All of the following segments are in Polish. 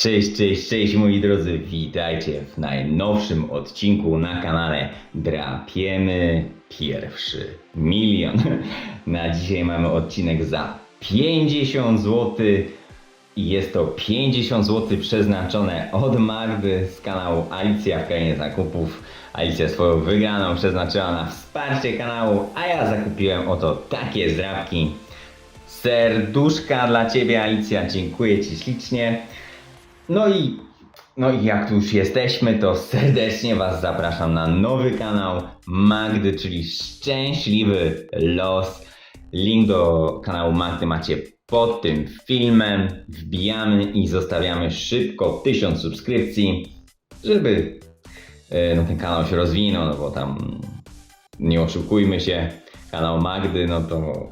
Cześć, cześć, cześć moi drodzy, witajcie w najnowszym odcinku na kanale Drapiemy pierwszy milion. Na dzisiaj mamy odcinek za 50 zł jest to 50 zł przeznaczone od Magdy z kanału Alicja w Krainie Zakupów. Alicja swoją wygraną przeznaczyła na wsparcie kanału, a ja zakupiłem oto takie zdrabki. Serduszka dla Ciebie Alicja, dziękuję Ci ślicznie. No i, no i jak tu już jesteśmy, to serdecznie Was zapraszam na nowy kanał Magdy, czyli Szczęśliwy Los. Link do kanału Magdy macie pod tym filmem. Wbijamy i zostawiamy szybko 1000 subskrypcji, żeby e, no, ten kanał się rozwinął, no bo tam nie oszukujmy się, kanał Magdy, no to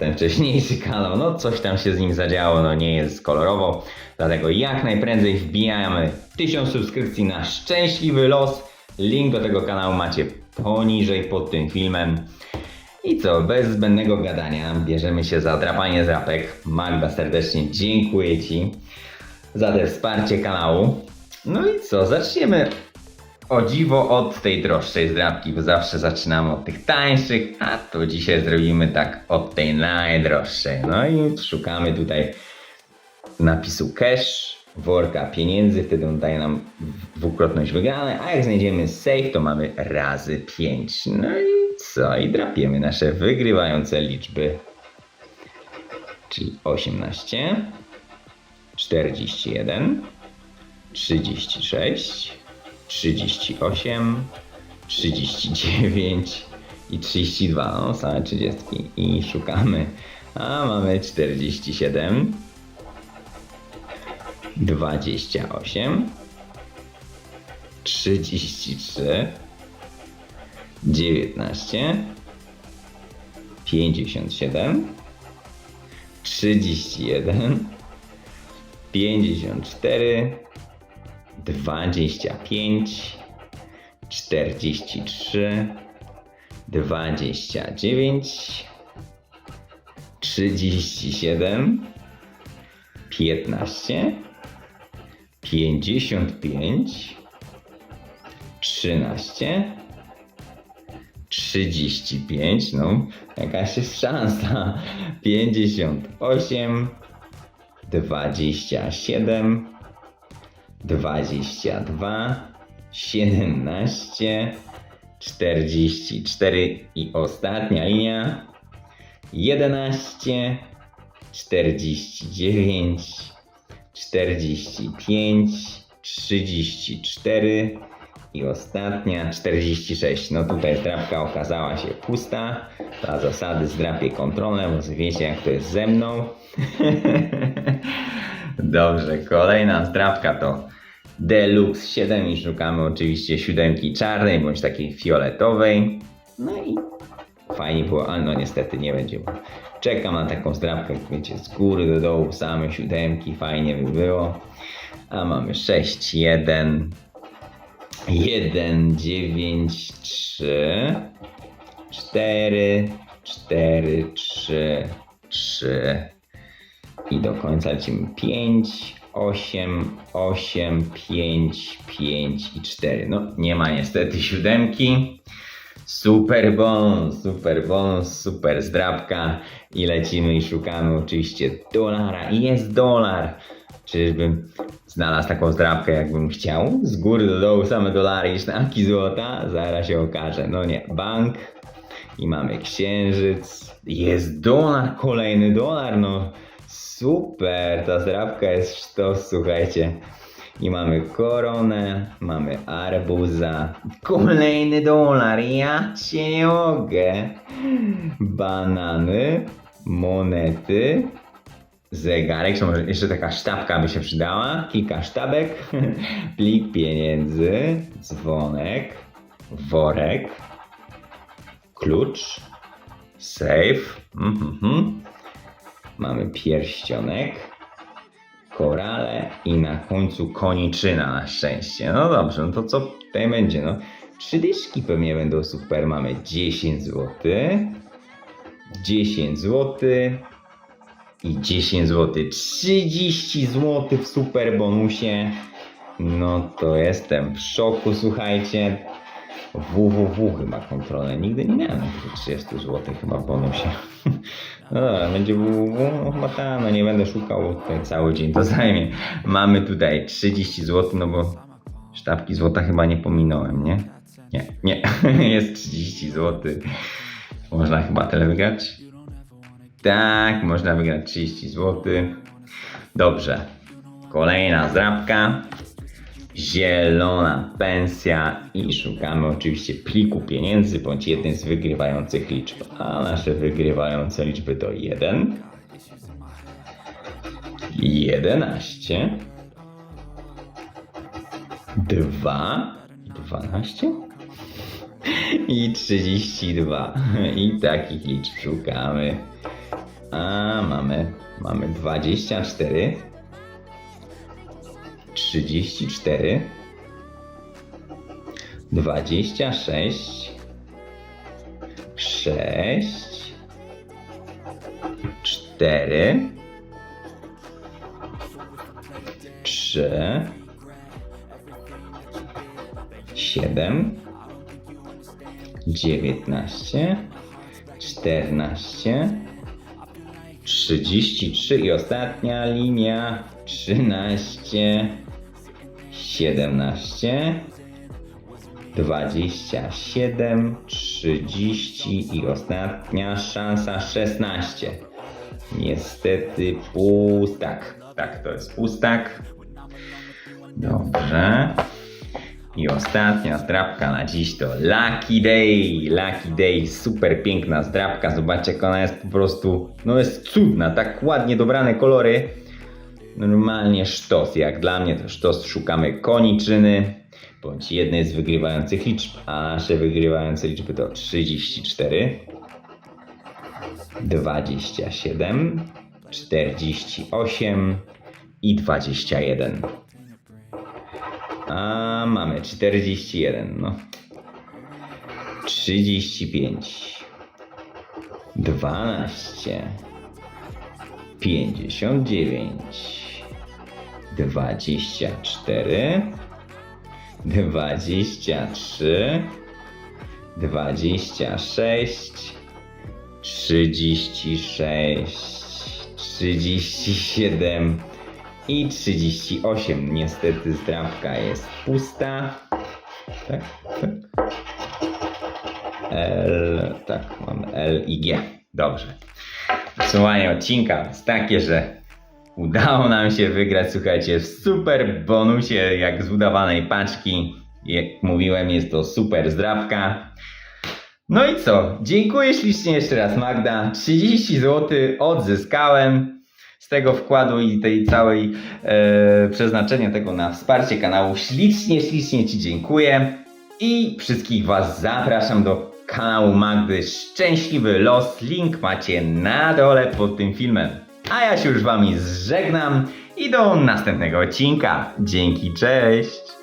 ten wcześniejszy kanał, no coś tam się z nim zadziało, no nie jest kolorowo, dlatego jak najprędzej wbijamy 1000 subskrypcji na szczęśliwy los. Link do tego kanału macie poniżej pod tym filmem. I co, bez zbędnego gadania, bierzemy się za drapanie zrapek. Magda, serdecznie dziękuję Ci za te wsparcie kanału. No i co, zaczniemy o dziwo od tej droższej zdrabki, bo zawsze zaczynamy od tych tańszych, a to dzisiaj zrobimy tak od tej najdroższej. No i szukamy tutaj napisu cash, worka pieniędzy, wtedy on daje nam dwukrotność wygranej, a jak znajdziemy safe, to mamy razy 5. No i co? I drapiemy nasze wygrywające liczby. Czyli 18, 41, 36, 38, 39 i 32. No, same 30. I szukamy. A mamy 47, 28, 33, 19, 57, 31, 54, 25, 43, 29, 37, 15, 55, 13, 35, no jakaś jest szansa, 58, 27, 22, 17, 44 i ostatnia linia 11, 49, 45, 34 i ostatnia 46. No tutaj zdrabka okazała się pusta. Dla zasady zdrapię kontrolne, bo wiecie jak to jest ze mną. Dobrze, kolejna zdrabka to Deluxe 7 i szukamy oczywiście siódemki czarnej bądź takiej fioletowej. No i fajnie było, ale no niestety nie będzie. Czekam na taką zdrabkę, wiecie, z góry do dołu same siódemki, fajnie by było. A mamy 6, 1, 1, 9, 3, 4, 4, 3, 3 i do końca lecimy 5, 8, 8, 5, 5 i 4. No nie ma niestety siódemki. Super bonus, super bonus, super zdrabka i lecimy i szukamy oczywiście dolara i jest dolar. Czyżbym znalazł taką zdrabkę jakbym chciał? Z góry do dołu same dolary i sztabki złota? Zaraz się okaże. No nie, bank i mamy księżyc. Jest dolar, kolejny dolar, no super, ta zdrabka jest sztos, słuchajcie. I mamy koronę, mamy arbuza, kolejny dolar, ja cię nie mogę. Banany, monety, zegarek, jeszcze taka sztabka by się przydała, kilka sztabek, plik pieniędzy, dzwonek, worek, klucz, safe, mhm. Mamy pierścionek, korale i na końcu koniczyna na szczęście. No dobrze, no to co tutaj będzie? No, trzy dyszki pewnie będą super. Mamy 10 zł, 10 zł, i 10 zł. 30 zł w super bonusie. No to jestem w szoku, słuchajcie. Www chyba kontrolę. Nigdy nie miałem takich 30 zł chyba w bonusie. No dobra, będzie www, no chyba tam, no nie będę szukał, tutaj cały dzień to zajmie. Mamy tutaj 30 zł, no bo sztabki złota chyba nie pominąłem, nie? Nie, nie, jest 30 zł. Można chyba tyle wygrać? Tak, można wygrać 30 zł. Dobrze. Kolejna zdrabka. Zielona pensja i szukamy oczywiście pliku pieniędzy bądź jednej z wygrywających liczb. A nasze wygrywające liczby to 1, 11, 2, 12 i 32. I takich liczb szukamy. A mamy, mamy 24, 34, 26, 6, 4, 3, 7, 19, 14, 33 i ostatnia linia 13, 17, 27, 30 i ostatnia szansa 16. Niestety pustak. Tak, to jest pustak. Dobrze. I ostatnia zdrabka na dziś to Lucky Day. Lucky Day, super piękna zdrabka. Zobaczcie, jak ona jest po prostu, no jest cudna, tak ładnie dobrane kolory. Normalnie sztos. Jak dla mnie to sztos. Szukamy koniczyny bądź jednej z wygrywających liczb. A nasze wygrywające liczby to 34, 27, 48 i 21. A mamy 41, no. 35, 12, 59, 24, 23, 26, 36, 37 i 38. Niestety zdrabka jest pusta. Tak, tak. L, tak, mam L i G. Dobrze. Podsumowanie odcinka jest takie, że udało nam się wygrać, słuchajcie, w super bonusie, jak z udawanej paczki. Jak mówiłem, jest to super zdrabka. No i co? Dziękuję ślicznie jeszcze raz Magda. 30 zł odzyskałem z tego wkładu i tej całej e, przeznaczenia tego na wsparcie kanału. Ślicznie, ślicznie Ci dziękuję i wszystkich Was zapraszam do kanału Magdy Szczęśliwy Los. Link macie na dole pod tym filmem. A ja się już Wami żegnam i do następnego odcinka. Dzięki, cześć!